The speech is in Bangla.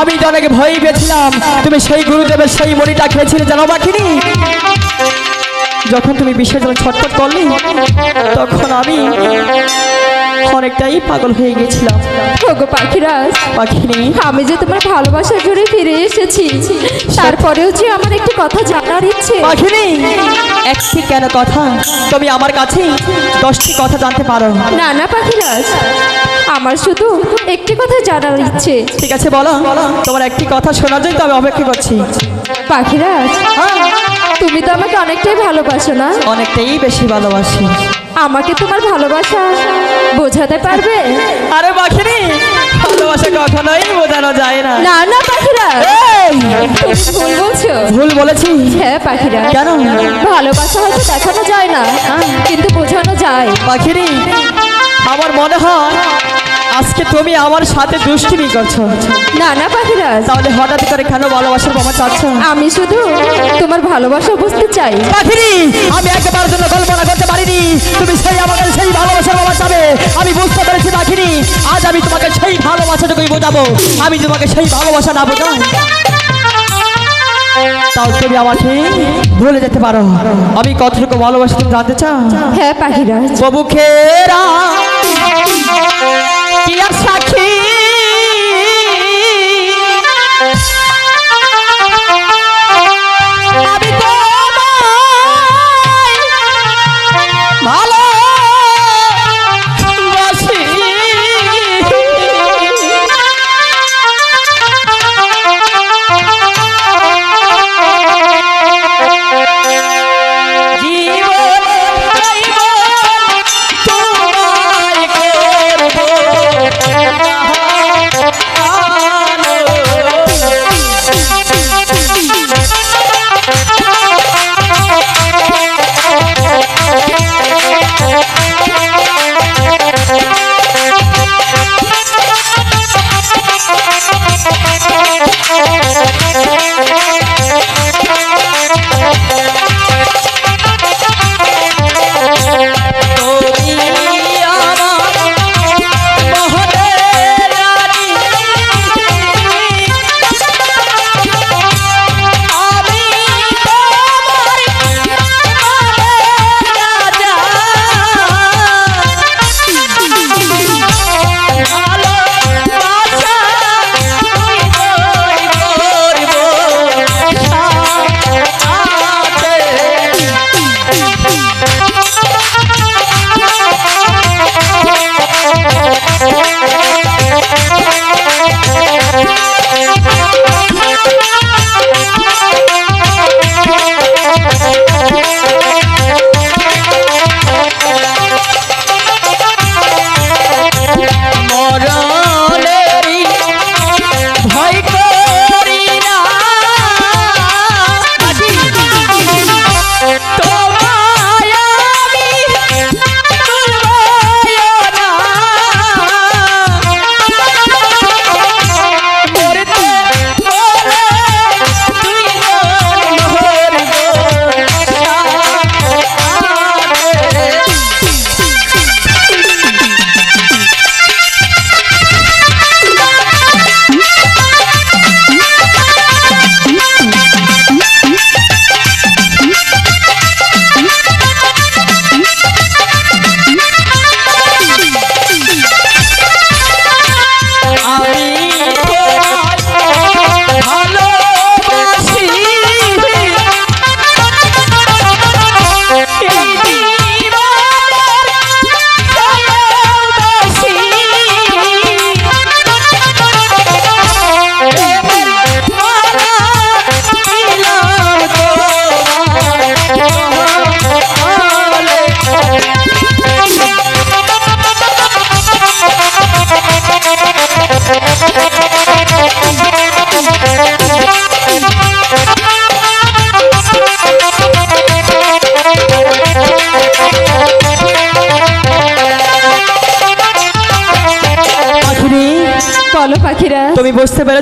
আমি তো অনেক ভয় পেয়েছিলাম। তুমি সেই গুরুদেবের সেই মরিটা খেয়েছিলে, জানো পাখিনি যখন তুমি বিশ্বের জন্য ছটফট করলি, তখন আমি অনেকটাই পাগল হয়ে গেছিলাম। ওগো পাখিরাজ পাখিনি। আমি যে তোমার ভালোবাসার জোরে ফিরে এসেছি তারপরেও যে আমার একটি কথা জানার ইচ্ছে। পাখিনি একটি কেন কথা? তুমি আমার কাছে দশটি কথা জানতে পারো। না না পাখিরাজ আমার শুধু একটি কথা জানার ইচ্ছে। ঠিক আছে বলো। তোমার একটি কথা শোনার জন্য তো আমি অপেক্ষা করছি। পাখিরাজ হ্যাঁ, তুমি তো আমাকে অনেকটাই ভালোবাসো না? অনেকটাই বেশি ভালোবাসি। আমাকে তোমার ভালোবাসা বোঝাতে পারবে? আরে পাখিনি ভালোবাসা কখনোই বোঝানো যায় না। না না পাখিরা। ভুল বলছো। ভুল বলেছি। হ্যাঁ পাখিরা। কেন? ভালোবাসা হয়তো দেখানো যায় না কিন্তু বোঝানো যায়। পাখিরি আমার মনে হয় আজকে তুমি আমার সাথে দুষ্টুমি করছ। না না পাখিরাজ। তাহলে হঠাৎ করে কেন ভালোবাসার বাবা চাচ্ছ? আমি শুধু তোমার ভালোবাসা বুঝতে চাই। পাখিনি আমি একবার জন্য কল্পনা করতে পারিনি। তুমি সেই আমাকে সেই ভালোবাসার বাবা চাবে। আমি বুঝতে পেরেছি পাখিনি আজ আমি তোমাকে সেই ভালোবাসাটুকুই বোঝাবো। আমি তোমাকে সেই ভালোবাসা না বোঝাই তাও তুমি আমাকে ভুলে যেতে পারো। আমি কতটুকু ভালোবাসা তুমি জানতে চাও? হ্যাঁ পাখিরাজ। ববুকেরা কি আর Thank you. তুমি বুঝতে পেরেছ